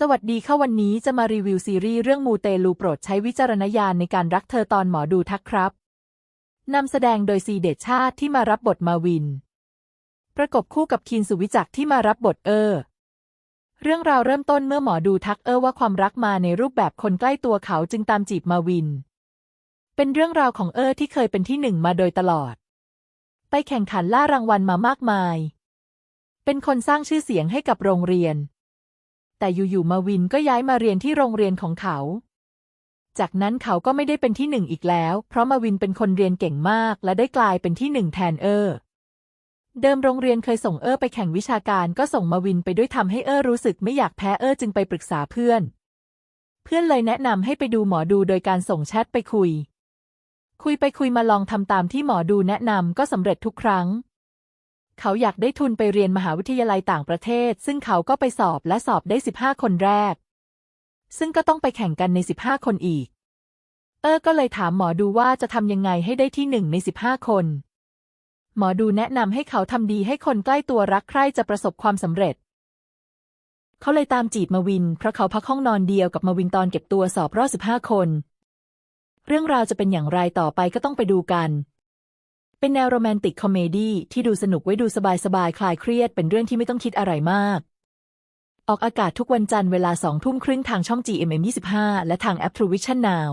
สวัสดีค่ะวันนี้จะมารีวิวซีรีส์เรื่องมูเตลูโปรดใช้วิจารณญาณในการรักเธอตอนหมอดูทักครับ นำแสดงโดยซีเดชชาติที่มารับบทมาวิน ประกบคู่กับคินสุวิจักที่มารับบทเออ เรื่องราวเริ่มต้นเมื่อหมอดูทักเออว่าความรักมาในรูปแบบคนใกล้ตัวเขาจึงตามจีบมาวิน เป็นเรื่องราวของเออที่เคยเป็นที่หนึ่งมาโดยตลอด ไปแข่งขันล่ารางวัลมามากมาย เป็นคนสร้างชื่อเสียงให้กับโรงเรียน แต่อยู่ๆมาวินก็ย้ายมาเรียนที่โรงเรียนของเขา จากนั้นเขาก็ไม่ได้เป็นที่หนึ่งอีกแล้ว เพราะมาวินเป็นคนเรียนเก่งมาก และได้กลายเป็นที่หนึ่งแทนเออ เดิมโรงเรียนเคยส่งเออไปแข่งวิชาการก็ส่งมาวินไปด้วยทำให้เออรู้สึกไม่อยากแพ้เออจึงไปปรึกษาเพื่อน เพื่อนเลยแนะนำให้ไปดูหมอดูโดยการส่งแชทไปคุย คุยไปคุยมาลองทำตามที่หมอดูแนะนำก็สำเร็จทุกครั้ง เขาอยากได้ทุนไปเรียนมหาวิทยาลัยต่างประเทศ ซึ่งเขาก็ไปสอบและสอบได้ 15 คนแรก ซึ่งก็ต้องไปแข่งกันใน 15 คนอีก เออก็เลยถามหมอดูว่าจะทำยังไงให้ได้ที่หนึ่งใน 15 คน หมอดูแนะนำให้เขาทำดีให้คนใกล้ตัวรักใคร่จะประสบความสำเร็จ เขาเลยตามจีบมาวิน เพราะเขาพักห้องนอนเดียวกับมาวินตอนเก็บตัวสอบรอบ15 คน เรื่องราวจะเป็นอย่างไรต่อไปก็ต้องไปดูกัน เป็นแนวโรแมนติกคอมเมดี้ที่ดูสนุกไว้ดูสบายๆ คลายเครียด เป็นเรื่องที่ไม่ต้องคิดอะไรมาก ออกอากาศทุกวันจันทร์เวลาสองทุ่มครึ่งทางช่อง GMM 25 และทางแอป True Vision Now